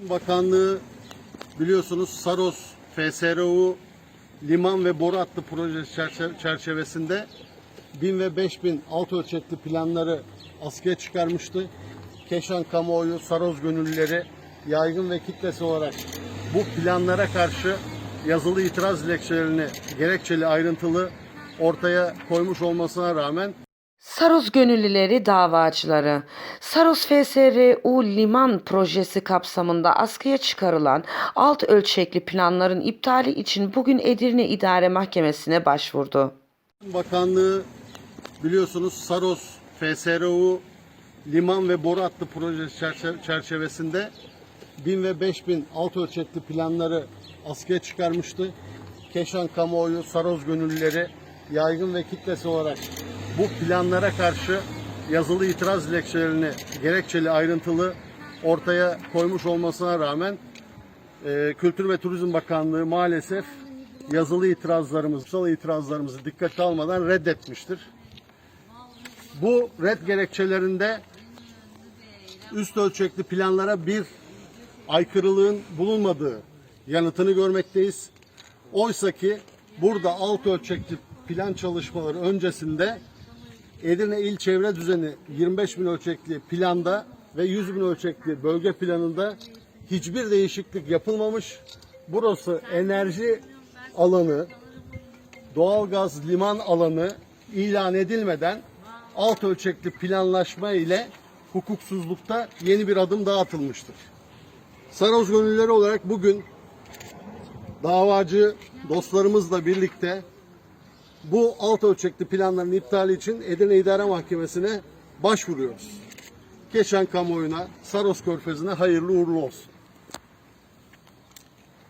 Bakanlığı biliyorsunuz Saros, FSRU, liman ve boru hattı projesi çerçe- çerçevesinde 1000 ve 5000 alt ölçekli planları askıya çıkarmıştı. Keşan kamuoyu, Saros gönüllüleri yaygın ve kitlesi olarak bu planlara karşı yazılı itiraz dilekçelerini gerekçeli ayrıntılı ortaya koymuş olmasına rağmen Saros gönüllüleri davacıları, Saros FSRU liman projesi kapsamında askıya çıkarılan alt ölçekli planların iptali için bugün Edirne İdare Mahkemesi'ne başvurdu. Bakanlığı biliyorsunuz Saros, FSRU, liman ve boru projesi çerçe- çerçevesinde 1000 ve 5000 alt ölçekli planları askıya çıkarmıştı. Keşan kamuoyu, Saros gönüllüleri yaygın ve kitlesi olarak bu planlara karşı yazılı itiraz dilekçelerini gerekçeli ayrıntılı ortaya koymuş olmasına rağmen e, Kültür ve Turizm Bakanlığı maalesef yazılı itirazlarımız, sayısal itirazlarımızı dikkate almadan reddetmiştir. Bu red gerekçelerinde üst ölçekli planlara bir aykırılığın bulunmadığı yanıtını görmekteyiz. Oysa ki burada alt ölçekli plan çalışmaları öncesinde Edirne İl Çevre Düzeni 25 bin ölçekli planda ve 100 bin ölçekli bölge planında hiçbir değişiklik yapılmamış. Burası enerji alanı, doğalgaz liman alanı ilan edilmeden alt ölçekli planlaşma ile hukuksuzlukta yeni bir adım daha atılmıştır. Saroz gönüllüleri olarak bugün davacı dostlarımızla birlikte bu alt ölçekli planların iptali için Edirne İdare Mahkemesi'ne başvuruyoruz. Geçen kamuoyuna, Saros Körfezi'ne hayırlı uğurlu olsun.